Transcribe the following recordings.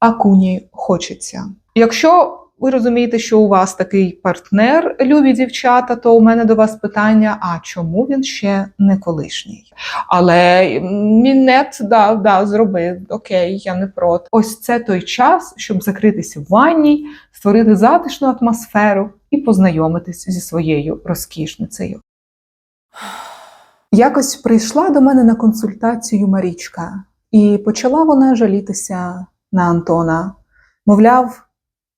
а куні хочеться. Якщо ви розумієте, що у вас такий партнер, любі дівчата, то у мене до вас питання: а чому він ще не колишній? Але мінет да, да, зроби, окей, я не проти. Ось це той час, щоб закритися в ванні, створити затишну атмосферу і познайомитись зі своєю розкішницею. Якось прийшла до мене на консультацію Марічка, і почала вона жалітися на Антона. Мовляв,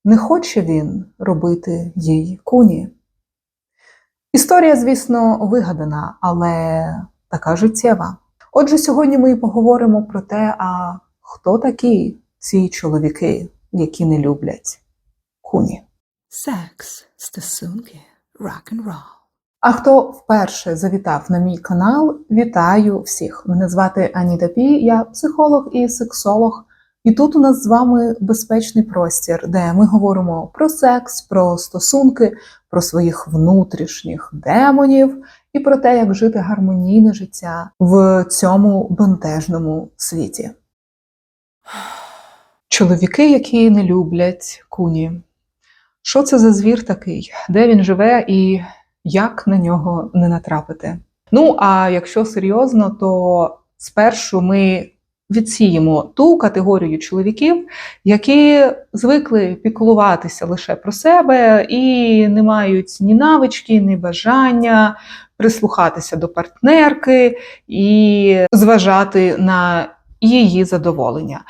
не хоче він робити їй куні. Історія, звісно, вигадана, але така життєва. Отже, сьогодні ми і поговоримо про те, а хто такі ці чоловіки, які не люблять куні. Секс, стосунки, рок-н-рол. А хто вперше завітав на мій канал, вітаю всіх! Мене звати Аніта Пі, я психолог і сексолог. І тут у нас з вами безпечний простір, де ми говоримо про секс, про стосунки, про своїх внутрішніх демонів і про те, як жити гармонійне життя в цьому бентежному світі. Чоловіки, які не люблять куні. Що це за звір такий? Де він живе і як на нього не натрапити? Ну, а якщо серйозно, то спершу ми відсіємо ту категорію чоловіків, які звикли піклуватися лише про себе і не мають ні навички, ні бажання прислухатися до партнерки і зважати на її задоволення.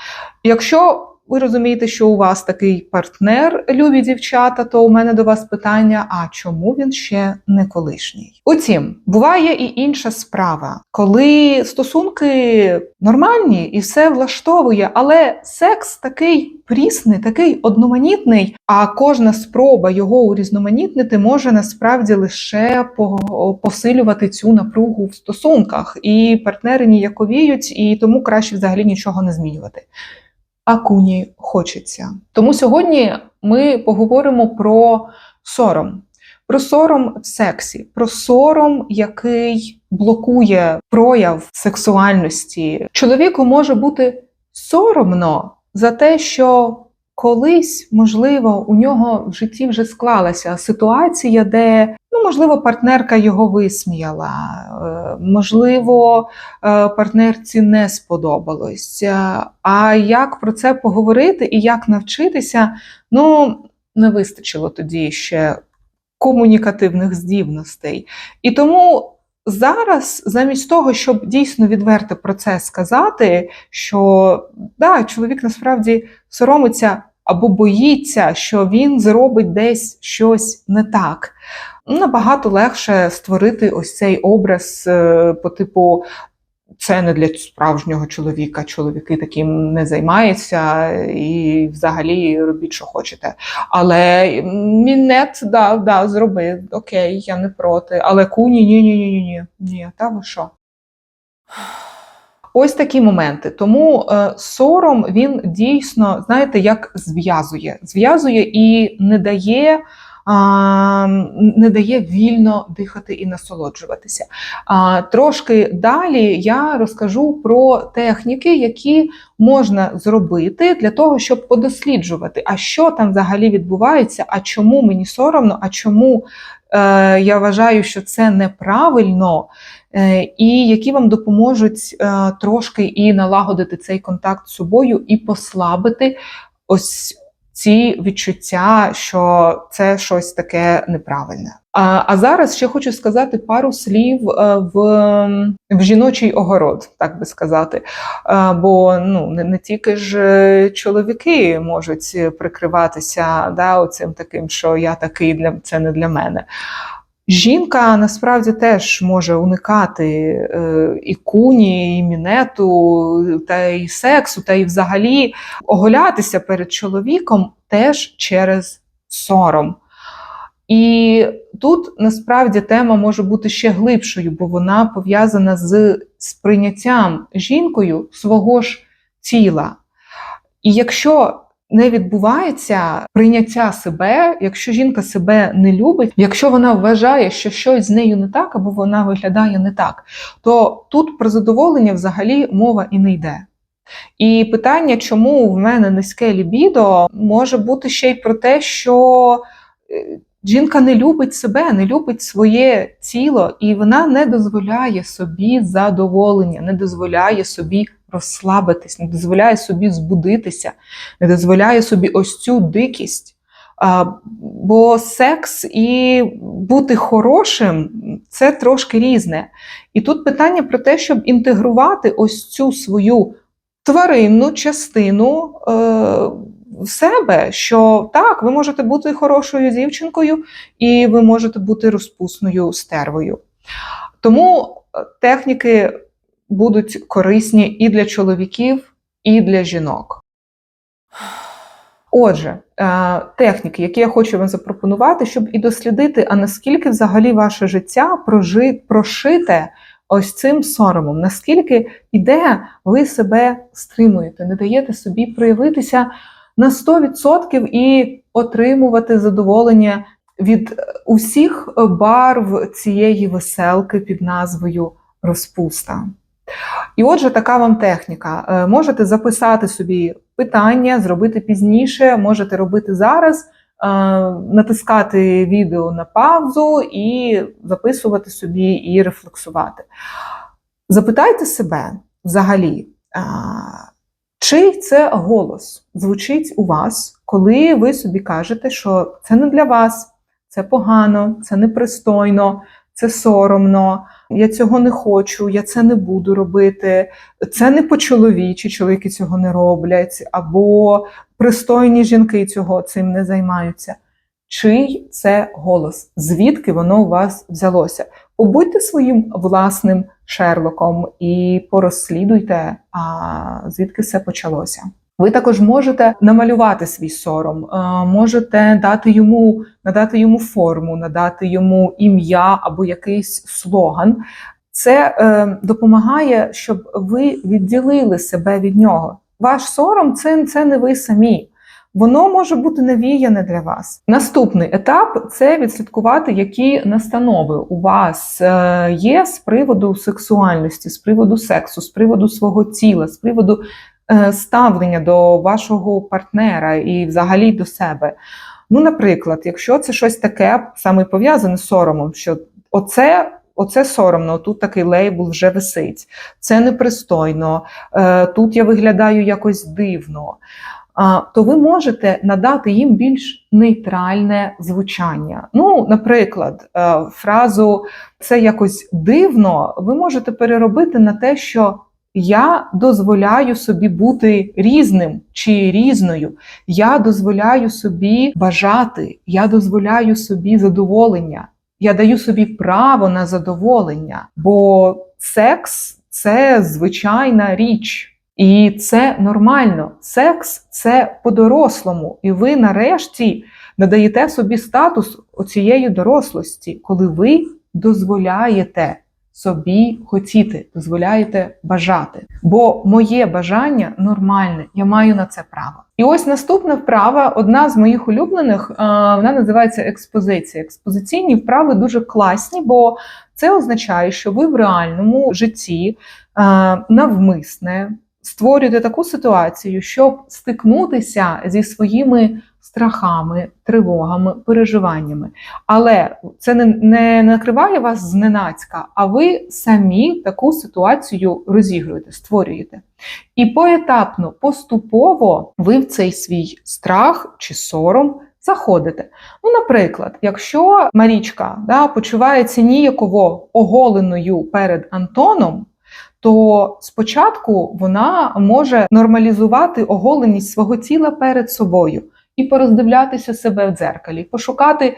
Якщо ви розумієте, що у вас такий партнер, любі дівчата, то у мене до вас питання: а чому він ще не колишній? Утім, буває і інша справа, коли стосунки нормальні і все влаштовує, але секс такий прісний, такий одноманітний, а кожна спроба його урізноманітнити може насправді лише по- посилювати цю напругу в стосунках, і партнери ніяковіють, і тому краще взагалі нічого не змінювати а куні хочеться. Тому сьогодні ми поговоримо про сором. Про сором в сексі, про сором, який блокує прояв сексуальності. Чоловіку може бути соромно за те, що колись, можливо, у нього в житті вже склалася ситуація, де, ну, можливо, партнерка його висміяла, е, можливо, е, партнерці не сподобалось. Е, А як про це поговорити і як навчитися, ну, не вистачило тоді ще комунікативних здібностей. І тому зараз, замість того, щоб дійсно відверто про це сказати, що да, чоловік насправді соромиться або боїться, що він зробить десь щось не так. Набагато легше створити ось цей образ е, по типу. Це не для справжнього чоловіка. Чоловіки таким не займаються і взагалі робіть, що хочете. Але мінет, да, да, зроби, окей, я не проти. Але куні, ні, ні, ні, ні, ні. Ні, та ви що? Ось такі моменти. Тому е, сором він дійсно, знаєте, як зв'язує. Зв'язує і не дає. Не дає вільно дихати і насолоджуватися. Трошки далі я розкажу про техніки, які можна зробити для того, щоб подосліджувати, а що там взагалі відбувається, а чому мені соромно, а чому е, я вважаю, що це неправильно. Е, і які вам допоможуть е, трошки і налагодити цей контакт з собою, і послабити ось ці відчуття, що це щось таке неправильне. А, а зараз ще хочу сказати пару слів е, в, в жіночий огород, так би сказати. Бо ну не, не тільки ж чоловіки можуть прикриватися да, оцим таким, що я такий для це не для мене. Жінка насправді теж може уникати е, і куні, і мінету, та і сексу, та й взагалі оголятися перед чоловіком теж через сором. І тут насправді тема може бути ще глибшою, бо вона пов'язана з сприйняттям жінкою свого ж тіла. І якщо не відбувається прийняття себе, якщо жінка себе не любить, якщо вона вважає, що щось з нею не так, або вона виглядає не так, то тут про задоволення взагалі мова і не йде. І питання, чому в мене низьке лібідо, може бути ще й про те, що е, жінка не любить себе, не любить своє тіло, і вона не дозволяє собі задоволення, не дозволяє собі розслабитись, не дозволяє собі збудитися, не дозволяє собі ось цю дикість. А, бо секс і бути хорошим це трошки різне. І тут питання про те, щоб інтегрувати ось цю свою тваринну частину е, в себе, що так, ви можете бути хорошою дівчинкою, і ви можете бути розпусною стервою. Тому е, техніки будуть корисні і для чоловіків, і для жінок. Отже, е, техніки, які я хочу вам запропонувати, щоб і дослідити, а наскільки взагалі ваше життя прожи, прошите ось цим соромом, наскільки іде, ви себе стримуєте, не даєте собі проявитися на 100% і отримувати задоволення від е, усіх барв цієї веселки під назвою розпуста. І отже, така вам техніка. Е, Можете записати собі питання, зробити пізніше, можете робити зараз, е, натискати відео на паузу і записувати собі і рефлексувати. Запитайте себе взагалі, чий це голос звучить у вас, коли ви собі кажете, що це не для вас, це погано, це непристойно, це соромно, я цього не хочу, я це не буду робити, це не по-чоловічі, чоловіки цього не роблять, або пристойні жінки цього цим не займаються. Чий це голос? Звідки воно у вас взялося? Побудьте своїм власним Шерлоком і порозслідуйте, а звідки все почалося. Ви також можете намалювати свій сором, е, можете дати йому, надати йому форму, надати йому ім'я або якийсь слоган. Це е, допомагає, щоб ви відділили себе від нього. Ваш сором це, це не ви самі. Воно може бути навіяне для вас. Наступний етап це відслідкувати, які настанови у вас е, є з приводу сексуальності, з приводу сексу, з приводу свого тіла, з приводу ставлення до вашого партнера і взагалі до себе. Ну, наприклад, якщо це щось таке саме пов'язане з соромом, що оце. Оце соромно, тут такий лейбл вже висить. Це непристойно, е, тут я виглядаю якось дивно. То ви можете надати їм більш нейтральне звучання. Ну, наприклад, е, фразу це якось дивно, ви можете переробити на те, що я дозволяю собі бути різним чи різною. Я дозволяю собі бажати, я дозволяю собі задоволення. Я даю собі право на задоволення, бо секс це звичайна річ. І це нормально. Секс це по-дорослому. І ви нарешті надаєте собі статус оцієї дорослості, коли ви дозволяєте собі хотіти, дозволяєте бажати. Бо моє бажання нормальне, я маю на це право. І ось наступна вправа, одна з моїх улюблених, вона називається експозиція. Експозиційні вправи дуже класні, бо це означає, що ви в реальному житті навмисне створюєте таку ситуацію, щоб стикнутися зі своїми страхами, тривогами, переживаннями. Але це не, не накриває вас зненацька, а ви самі таку ситуацію розігруєте, створюєте. І поетапно, поступово ви в цей свій страх чи сором. Заходите. Ну, наприклад, якщо Марічка да, почувається ніяково оголеною перед Антоном, то спочатку вона може нормалізувати оголеність свого тіла перед собою і пороздивлятися себе в дзеркалі, пошукати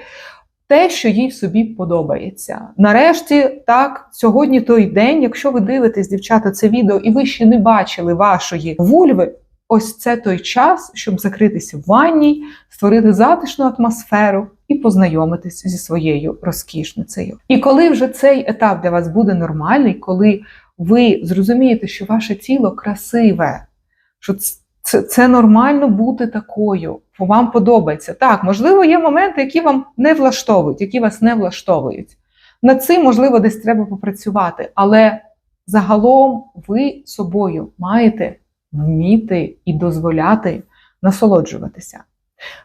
те, що їй собі подобається. Нарешті, так, сьогодні той день, якщо ви дивитесь, дівчата, це відео, і ви ще не бачили вашої вульви. Ось це той час, щоб закритися в ванній, створити затишну атмосферу і познайомитися зі своєю розкішницею. І коли вже цей етап для вас буде нормальний, коли ви зрозумієте, що ваше тіло красиве, що це, це нормально бути такою, бо вам подобається. Так, можливо, є моменти, які вам не влаштовують, які вас не влаштовують. Над цим, можливо, десь треба попрацювати, але загалом ви собою маєте вміти і дозволяти насолоджуватися.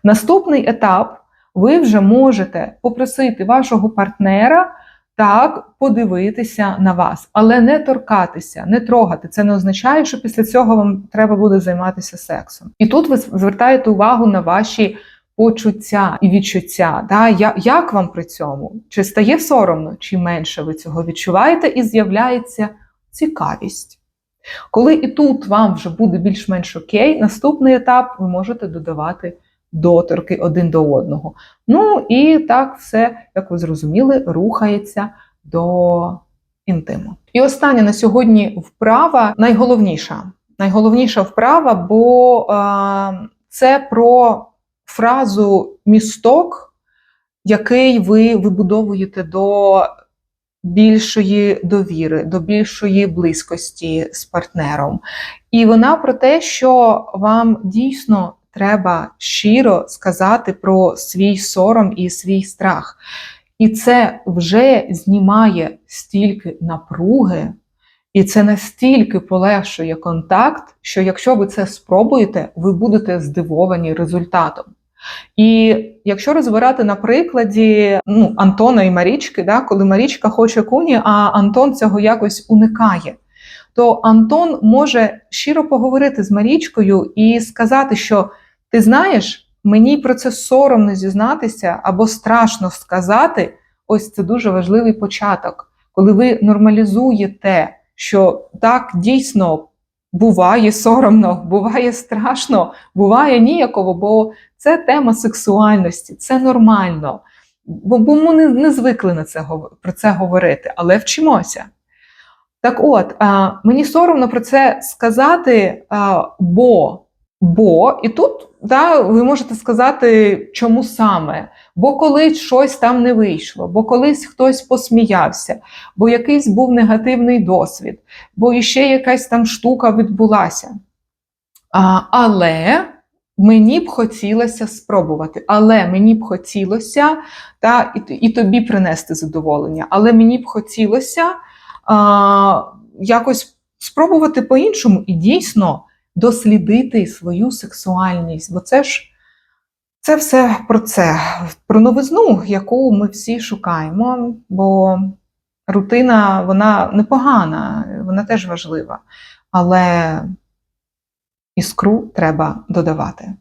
Наступний етап ви вже можете попросити вашого партнера так подивитися на вас, але не торкатися, не трогати. Це не означає, що після цього вам треба буде займатися сексом. І тут ви звертаєте увагу на ваші почуття і відчуття. Да? Як вам при цьому? Чи стає соромно, чи менше ви цього відчуваєте, і з'являється цікавість. Коли і тут вам вже буде більш-менш окей, наступний етап ви можете додавати доторки один до одного. Ну і так все, як ви зрозуміли, рухається до інтиму. І остання на сьогодні вправа найголовніша. Найголовніша вправа, бо е, це про фразу місток, який ви вибудовуєте до більшої довіри, до більшої близькості з партнером. І вона про те, що вам дійсно треба щиро сказати про свій сором і свій страх. І це вже знімає стільки напруги, і це настільки полегшує контакт, що якщо ви це спробуєте, ви будете здивовані результатом. І якщо розбирати на прикладі ну, Антона і Марічки, да, коли Марічка хоче куні, а Антон цього якось уникає, то Антон може щиро поговорити з Марічкою і сказати, що ти знаєш, мені про це соромно зізнатися або страшно сказати. Ось це дуже важливий початок, коли ви нормалізуєте, що так дійсно буває соромно, буває страшно, буває ніяково, бо це тема сексуальності, це нормально. Бо, бо ми не, не звикли на це, про це говорити, але вчимося. Так от, а, мені соромно про це сказати, а, бо, бо, і тут да, ви можете сказати, чому саме. Бо колись щось там не вийшло, бо колись хтось посміявся, бо якийсь був негативний досвід, бо іще якась там штука відбулася. А, але мені б хотілося спробувати, але мені б хотілося та, і, і тобі принести задоволення, але мені б хотілося а, якось спробувати по-іншому і дійсно дослідити свою сексуальність, бо це ж це все про це, про новизну, яку ми всі шукаємо, бо рутина вона непогана, вона теж важлива, але іскру треба додавати.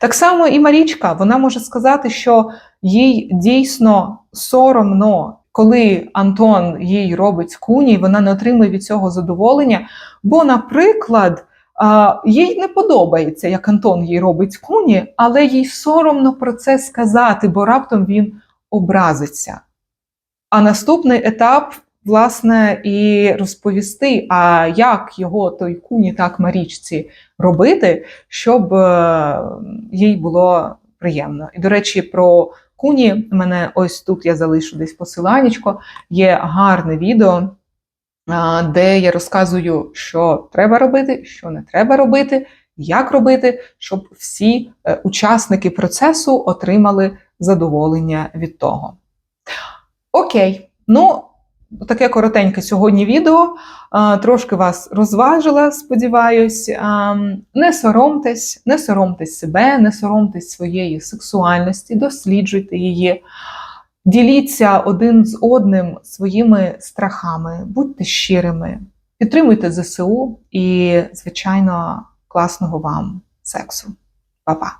Так само і Марічка, вона може сказати, що їй дійсно соромно, коли Антон їй робить куні, вона не отримує від цього задоволення. Бо, наприклад, їй не подобається, як Антон їй робить куні, але їй соромно про це сказати, бо раптом він образиться. А наступний етап, власне, і розповісти, а як його той куні так Марічці робити, щоб е, їй було приємно. І, до речі, про куні, мене ось тут я залишу десь посиланнячко, є гарне відео, де я розказую, що треба робити, що не треба робити, як робити, щоб всі е, учасники процесу отримали задоволення від того. Окей, ну таке коротеньке сьогодні відео. Трошки вас розважила, сподіваюсь. Не соромтесь, не соромтесь себе, не соромтесь своєї сексуальності, досліджуйте її. Діліться один з одним своїми страхами, будьте щирими, підтримуйте ЗСУ і, звичайно, класного вам сексу. Па-па!